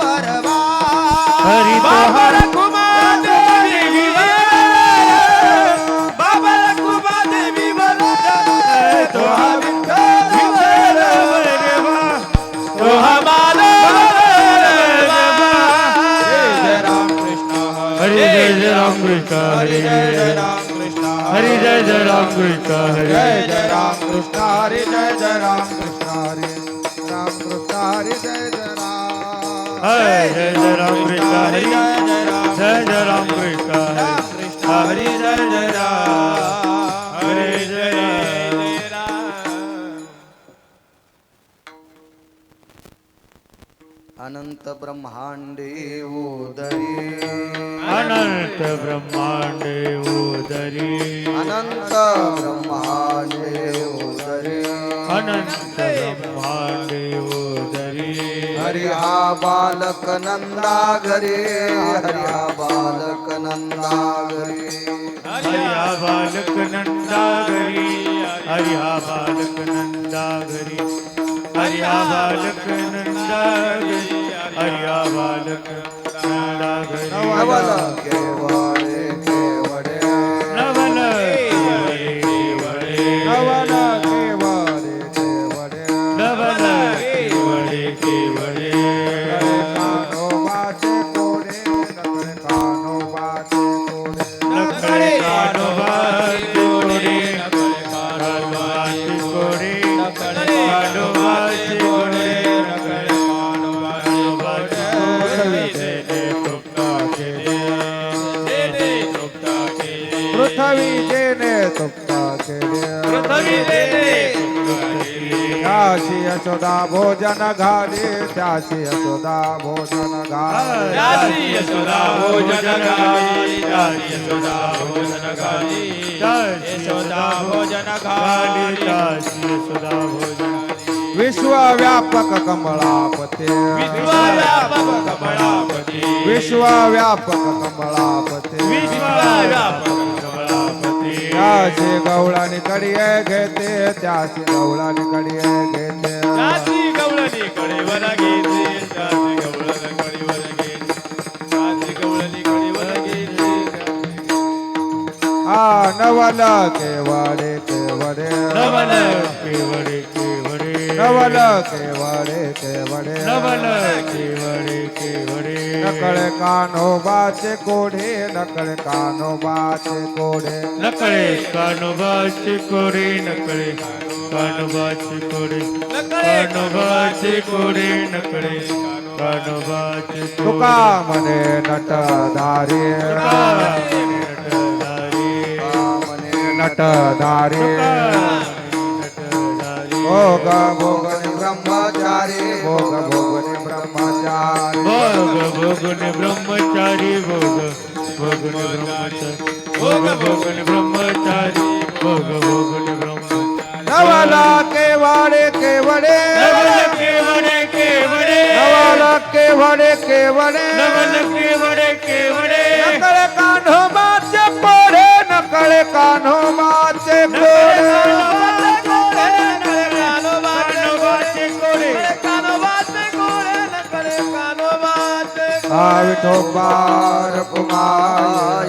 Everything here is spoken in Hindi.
बरवा. राम कृष्ण हरी जय जय राम कृष्ण हरी जय जय राम कृष्ण हरी जय जय राम कृष्ण हरी जय जय राम कृष्ण हरे हरे जय जय राम कृष्ण हरी जय जय राम जय जय कृष्ण राम कृष्ण हरी जय जय राम हरे जय अनंत ब्रह्मांडे उदरी अनंत ब्रह्मांडे उदरी अनंत ब्रह्मांडे उदरी अनंत ब्रह्मांडे बालक नंदा घरे. हरिया बालक नंदा घरे. हरिया बालक नंदा घरे. हरिया बालक नंदा घरे. हरिया बालक नंदा घरे. हरिया बालक नंदा घरे त्याशी यशोदा भोजन घाले त्याशी यशोदा भोजन घाले। यशोदा भोजन यशोदा भोजन दासी यशोदा भोजन गाली दासी यशोदा भोजन विश्वव्यापक कमळापते विश्वव्यापक कमळापती विश्वव्यापक कमळापते विश्वव्यापक त्याशी गवळानी कडिये घेते त्याशी गवळानी कडिये घेते. दासी गवळणी कडेवर घेते दासी गवळण कडेवर घेते दासी गवळणी कडेवर घेते. हा नवल केवडे केवडे. नवल केवडे केवडे. नवल केवडे केवडे. नवल केवडे केवडे. नकळे कान्होबाचे कोढे नकळे कान्होबाचे कोढे। नकळे कानोबाची कोडे नकळे कानोबाची कोडे कानोबाची कोडे नकळे कानोबाची तुका म्हणे नटधारी। तुका म्हणे नटधारी। भोग भोग ब्रह्मचारी। भोग भोग भोग भोगन ब्रह्मचारी भोग भोगन ब्रह्मचारी भोग भोगन ब्रह्मचारी भोग भोगन ब्रह्मचारी नवला केवाडे केवडे नवल केवडे केवडे नवला केवडे केवडे नवल केवडे केवडे नकळे कान्होबाचे कोढे नकळे कान्होबाचे कोढे আর তোমার কুমার।